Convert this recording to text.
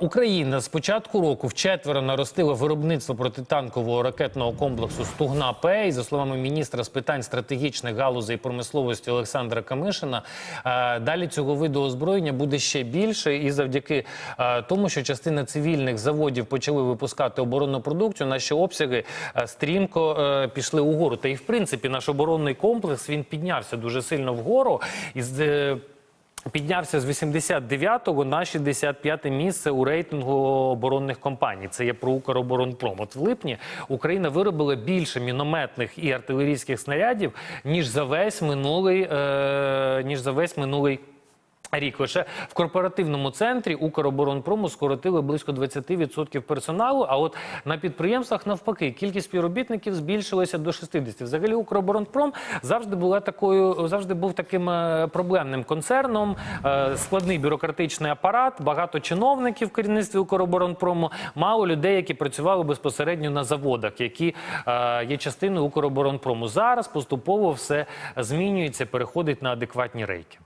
Україна з початку року вчетверо наростила виробництво протитанкового ракетного комплексу Стугна П. І, за словами міністра з питань стратегічних галузей промисловості Олександра Камишина, далі цього виду озброєння буде ще більше. І завдяки тому, що частина цивільних заводів почали випускати оборонну продукцію, наші обсяги стрімко е, пішли угору. Та і в принципі наш оборонний комплекс він піднявся дуже сильно вгору. І Піднявся з 89-го на 65-те місце у рейтингу оборонних компаній. Це є про Укроборонпром. От в липні Україна виробила більше мінометних і артилерійських снарядів ніж за весь минулий е, ніж за весь минулий. Рік лише в корпоративному центрі Укроборонпрому скоротили близько 20% персоналу. А от на підприємствах навпаки кількість співробітників збільшилася до 60%. Взагалі Укроборонпром завжди була такою, завжди був таким е, проблемним концерном. е, Складний бюрократичний апарат, багато чиновників в керівництві Укроборонпрому, мало людей, які працювали безпосередньо на заводах, які е, є частиною Укроборонпрому. Зараз поступово все змінюється, переходить на адекватні рейки.